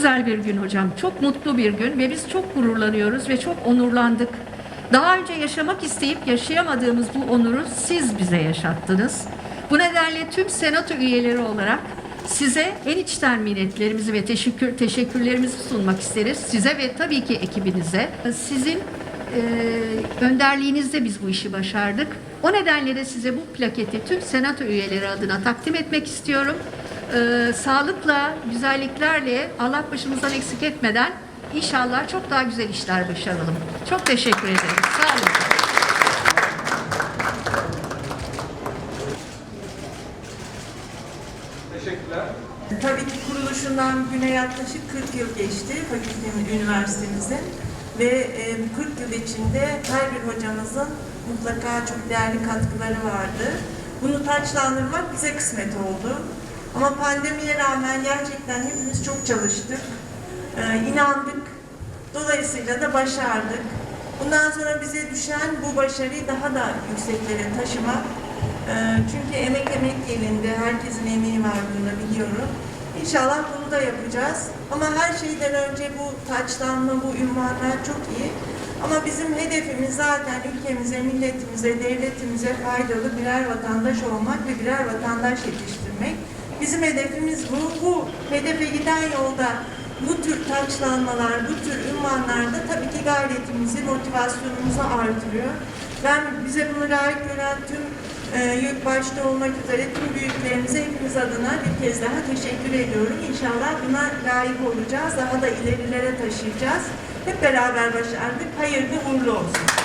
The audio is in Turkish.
güzel bir gün hocam. Çok mutlu bir gün ve biz çok gururlanıyoruz ve çok onurlandık. Daha önce yaşamak isteyip yaşayamadığımız bu onuru siz bize yaşattınız. Bu nedenle tüm senato üyeleri olarak size en içten minnetlerimizi ve teşekkür teşekkürlerimizi sunmak isteriz. Size ve tabii ki ekibinize. Sizin e, önderliğinizde biz bu işi başardık. O nedenle de size bu plaketi tüm senato üyeleri adına takdim etmek istiyorum. E, sağlıkla, güzelliklerle Allah başımızdan eksik etmeden inşallah çok daha güzel işler başaralım. Çok teşekkür ederim. Sağ olun. Teşekkürler. Tabii ki kuruluşundan güne yaklaşık 40 yıl geçti fakültenin, üniversitemizin. Ve e, 40 yıl içinde her bir hocamızın mutlaka çok değerli katkıları vardı. Bunu taçlandırmak bize kısmet oldu. Ama pandemiye rağmen gerçekten hepimiz çok çalıştık. E, inandık. Dolayısıyla da başardık. Bundan sonra bize düşen bu başarıyı daha da yükseklere taşımak. Ee, Çünkü emek emek elinde, herkesin emeği var bunda biliyorum. İnşallah bunu da yapacağız. Ama her şeyden önce bu taçlanma, bu ünvanlar çok iyi. Ama bizim hedefimiz zaten ülkemize, milletimize, devletimize faydalı birer vatandaş olmak ve birer vatandaş yetiştirmek. Bizim hedefimiz bu. Bu hedefe giden yolda bu tür taçlanmalar, bu tür ünvanlar da tabii ki gayretimizi, motivasyonumuzu artırıyor. Ben bize bunu layık gören tüm e, başta olmak üzere tüm büyüklerimize hepimiz adına bir kez daha teşekkür ediyorum. İnşallah buna layık olacağız, daha da ilerilere taşıyacağız. Hep beraber başardık. Hayırlı uğurlu olsun.